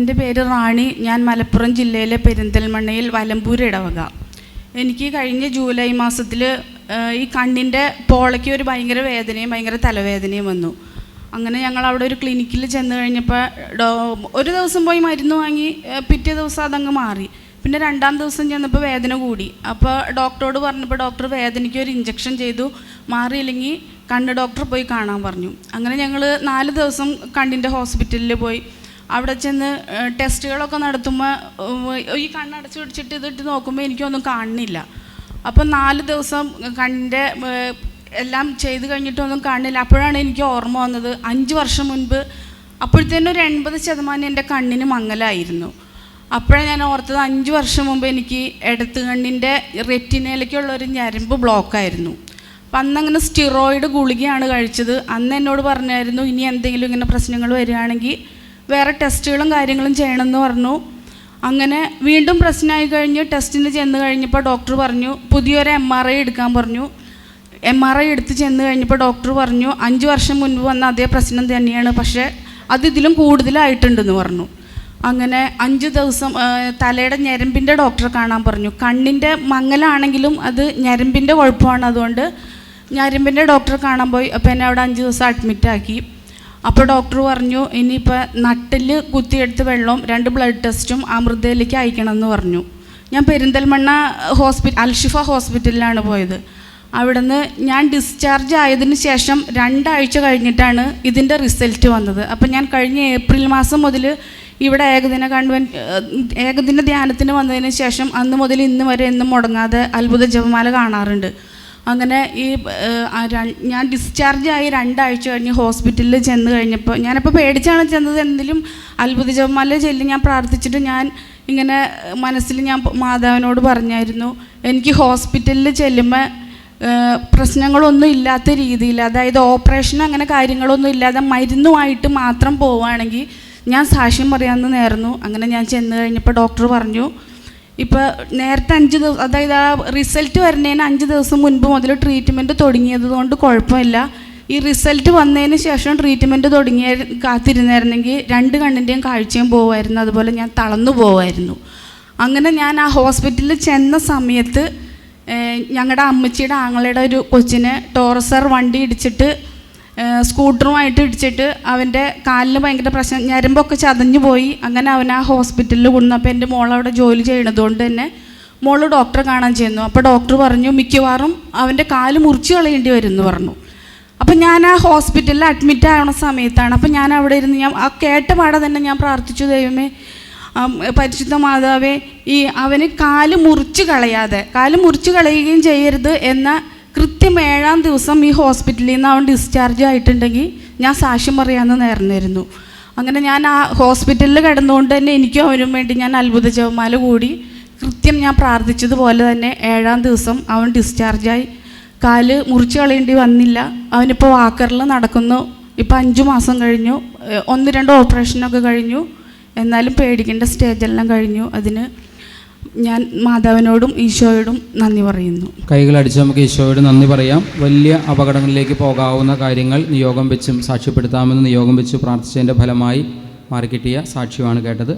എന്റെ പേര് റാണി. ഞാൻ മലപ്പുറം ജില്ലയിലെ പെരിന്തൽമണ്ണയിൽ വലമ്പൂർ ഇടവക. എനിക്ക് കഴിഞ്ഞ ജൂലൈ മാസത്തിൽ ഈ കണ്ണിന്റെ പോളയ്ക്ക് ഒരു ഭയങ്കര വേദനയും ഭയങ്കര തലവേദനയും വന്നു. അങ്ങനെ ഞങ്ങൾ അവിടെ ഒരു ക്ലിനിക്കിൽ ചെന്ന് കഴിഞ്ഞപ്പോൾ ഒരു ദിവസം പോയി മരുന്ന് വാങ്ങി പിറ്റേ ദിവസം അതങ്ങ് മാറി. പിന്നെ രണ്ടാം ദിവസം ചെന്നപ്പോൾ വേദന കൂടി. അപ്പോൾ ഡോക്ടറോട് പറഞ്ഞപ്പോൾ ഡോക്ടർ വേദനയ്ക്ക് ഒരു ഇഞ്ചക്ഷൻ ചെയ്തു. മാറിയില്ലെങ്കിൽ കണ്ണ് ഡോക്ടർ പോയി കാണാൻ പറഞ്ഞു. അങ്ങനെ ഞങ്ങൾ നാല് ദിവസം കണ്ണിന്റെ ഹോസ്പിറ്റലിൽ പോയി. അവിടെ ചെന്ന് ടെസ്റ്റുകളൊക്കെ നടത്തുമ്പോൾ ഈ കണ്ണടച്ച് പിടിച്ചിട്ട് ഇതിട്ട് നോക്കുമ്പോൾ എനിക്കൊന്നും കാണുന്നില്ല. അപ്പം നാല് ദിവസം കണ്ണിന്റെ എല്ലാം ചെയ്ത് കഴിഞ്ഞിട്ടൊന്നും കാണില്ല അപ്പോഴാണ് എനിക്ക് ഓർമ്മ വന്നത് അഞ്ച് വർഷം മുൻപ് അപ്പോഴത്തേനും ഒരു എൺപത് ശതമാനം എന്റെ കണ്ണിന് മങ്ങലായിരുന്നു. അപ്പോഴാണ് ഞാൻ ഓർത്തത് അഞ്ച് വർഷം മുമ്പ് എനിക്ക് ഇടത്ത് കണ്ണിന്റെ റെറ്റിനയിലേക്കുള്ള ഒരു ഞരമ്പ് ബ്ലോക്കായിരുന്നു. അപ്പം അന്നങ്ങനെ സ്റ്റിറോയിഡ് ഗുളികയാണ് കഴിച്ചത്. അന്ന് എന്നോട് പറഞ്ഞായിരുന്നു ഇനി എന്തെങ്കിലും ഇങ്ങനെ പ്രശ്നങ്ങൾ വരികയാണെങ്കിൽ വേറെ ടെസ്റ്റുകളും കാര്യങ്ങളും ചെയ്യണമെന്ന് പറഞ്ഞു. അങ്ങനെ വീണ്ടും പ്രശ്നമായി കഴിഞ്ഞ് ടെസ്റ്റിന് ചെന്ന് കഴിഞ്ഞപ്പോൾ ഡോക്ടർ പറഞ്ഞു പുതിയൊരു എം ആർ ഐ എടുക്കാൻ പറഞ്ഞു. എം ആർ ഐ എടുത്ത് ചെന്ന് കഴിഞ്ഞപ്പോൾ ഡോക്ടർ പറഞ്ഞു അഞ്ച് വർഷം മുൻപ് വന്ന അതേ പ്രശ്നം തന്നെയാണ് പക്ഷേ അത് ഇതിലും കൂടുതലായിട്ടുണ്ടെന്ന് പറഞ്ഞു. അങ്ങനെ അഞ്ച് ദിവസം തലയുടെ ഞരമ്പിന്റെ ഡോക്ടറെ കാണാൻ പറഞ്ഞു. കണ്ണിന്റെ മങ്ങലാണെങ്കിലും അത് ഞരമ്പിന്റെ കുഴപ്പമാണ്. അതുകൊണ്ട് ഞരമ്പിന്റെ ഡോക്ടറെ കാണാൻ പോയി. അപ്പോൾ എന്നെ അവിടെ അഞ്ച് ദിവസം അഡ്മിറ്റാക്കി അപ്പോൾ ഡോക്ടർ പറഞ്ഞു ഇനിയിപ്പോൾ നട്ടിൽ കുത്തിയെടുത്ത് വെള്ളവും രണ്ട് ബ്ലഡ് ടെസ്റ്റും അമൃതയിലേക്ക് അയക്കണമെന്ന് പറഞ്ഞു. ഞാൻ പെരിന്തൽമണ്ണ ഹോസ്പിറ്റൽ അൽഷിഫ ഹോസ്പിറ്റലിലാണ് പോയത്. അവിടുന്ന് ഞാൻ ഡിസ്ചാർജ് ആയതിന് ശേഷം രണ്ടാഴ്ച കഴിഞ്ഞിട്ടാണ് ഇതിന്റെ റിസൾട്ട് വന്നത്. അപ്പം ഞാൻ കഴിഞ്ഞ ഏപ്രിൽ മാസം മുതൽ ഇവിടെ ഏകദിന കൺവെൻ ഏകദിന ധ്യാനത്തിന് വന്നതിന് ശേഷം അന്ന് മുതൽ ഇന്ന് വരെ എന്നും മുടങ്ങാതെ അത്ഭുത ജപമാല കാണാറുണ്ട്. അങ്ങനെ ഈ ഞാൻ ഡിസ്ചാർജ് ആയി രണ്ടാഴ്ച കഴിഞ്ഞ് ഹോസ്പിറ്റലിൽ ചെന്ന് കഴിഞ്ഞപ്പോൾ ഞാനപ്പോൾ പേടിച്ചാണ് ചെന്നത് എന്തെങ്കിലും അത്ഭുത ജപമാല ചെല്ലി ഞാൻ പ്രാർത്ഥിച്ചിട്ട് ഞാൻ ഇങ്ങനെ മനസ്സിൽ ഞാൻ മാതാവിനോട് പറഞ്ഞായിരുന്നു എനിക്ക് ഹോസ്പിറ്റലിൽ ചെല്ലുമ്പോൾ പ്രശ്നങ്ങളൊന്നും ഇല്ലാത്ത രീതിയിൽ അതായത് ഓപ്പറേഷൻ അങ്ങനെ കാര്യങ്ങളൊന്നും ഇല്ലാതെ മരുന്നുമായിട്ട് മാത്രം പോവുകയാണെങ്കിൽ ഞാൻ സാക്ഷ്യം പറയാമെന്ന് നേർന്നു. അങ്ങനെ ഞാൻ ചെന്ന് കഴിഞ്ഞപ്പോൾ ഡോക്ടർ പറഞ്ഞു ഇപ്പോൾ നേരത്തെ അഞ്ച് ദിവസം അതായത് ആ റിസൾട്ട് വരുന്നതിന് അഞ്ച് ദിവസം മുൻപ് മുതൽ ട്രീറ്റ്മെന്റ് തുടങ്ങിയത് കൊണ്ട് കുഴപ്പമില്ല. ഈ റിസൾട്ട് വന്നതിന് ശേഷം ട്രീറ്റ്മെന്റ് തുടങ്ങിയ കാത്തിരുന്നായിരുന്നെങ്കിൽ രണ്ട് കണ്ണിന്റെയും കാഴ്ചയും പോവായിരുന്നു അതുപോലെ ഞാൻ തളർന്നു പോവായിരുന്നു അങ്ങനെ ഞാൻ ആ ഹോസ്പിറ്റലിൽ ചെന്ന സമയത്ത് ഞങ്ങളുടെ അമ്മച്ചിയുടെ ആങ്ങളുടെ ഒരു കൊച്ചിനെ ടോറസർ വണ്ടി ഇടിച്ചിട്ട് സ്കൂട്ടറുമായിട്ട് ഇടിച്ചിട്ട് അവന്റെ കാലിൽ ഭയങ്കര പ്രശ്നം ഞരമ്പൊക്കെ ചതഞ്ഞു പോയി. അങ്ങനെ അവൻ ആ ഹോസ്പിറ്റലിൽ കൊണ്ടുവന്നപ്പോൾ എന്റെ മോൾ അവിടെ ജോലി ചെയ്യണതുകൊണ്ട് തന്നെ മോൾ ഡോക്ടറെ കാണാൻ ചെയ്യുന്നു അപ്പോൾ ഡോക്ടർ പറഞ്ഞു മിക്കവാറും അവന്റെ കാൽ മുറിച്ച് കളയേണ്ടി വരും എന്ന് പറഞ്ഞു. അപ്പം ഞാൻ ആ ഹോസ്പിറ്റലിൽ അഡ്മിറ്റ് ആവണ സമയത്താണ്. അപ്പം ഞാൻ അവിടെ ഇരുന്ന് ഞാൻ ആ കേട്ട പാടെ തന്നെ ഞാൻ പ്രാർത്ഥിച്ചു ദൈവമേ പരിശുദ്ധ മാതാവേ ഈ അവന് കാൽ മുറിച്ച് കളയാതെ കാൽ മുറിച്ച് കളയുകയും ചെയ്യരുത് എന്ന കൃത്യം ഏഴാം ദിവസം ഈ ഹോസ്പിറ്റലിൽ നിന്ന് അവൻ ഡിസ്ചാർജ് ആയിട്ടുണ്ടെങ്കിൽ ഞാൻ സാക്ഷ്യം പറയാമെന്ന് നേർന്നിരുന്നു. അങ്ങനെ ഞാൻ ആ ഹോസ്പിറ്റലിൽ കിടന്നുകൊണ്ട് തന്നെ എനിക്കും അവനും വേണ്ടി ഞാൻ അത്ഭുത ജവമാല കൂടി കൃത്യം ഞാൻ പ്രാർത്ഥിച്ചതുപോലെ തന്നെ ഏഴാം ദിവസം അവൻ ഡിസ്ചാർജായി കാൽ മുറിച്ച് കളയേണ്ടി വന്നില്ല. അവനിപ്പോൾ വാക്കറിൽ നടക്കുന്നു. ഇപ്പം അഞ്ച് മാസം കഴിഞ്ഞു. ഒന്ന് രണ്ട് ഓപ്പറേഷനൊക്കെ കഴിഞ്ഞു. എന്നാലും പേടിക്കേണ്ട സ്റ്റേജെല്ലാം കഴിഞ്ഞു. അതിന് ഞാൻ മാതാവിനോടും ഈശോയോടും നന്ദി പറയുന്നു. കൈകൾ അടിച്ച് നമുക്ക് ഈശോയോട് നന്ദി പറയാം. വലിയ അപകടങ്ങളിലേക്ക് പോകാവുന്ന കാര്യങ്ങൾ നിയോഗം വെച്ചും സാക്ഷ്യപ്പെടുത്താമെന്ന് നിയോഗം വെച്ച് പ്രാർത്ഥിച്ചതിന്റെ ഫലമായി മാറിക്കിട്ടിയ സാക്ഷ്യമാണ് കേട്ടത്.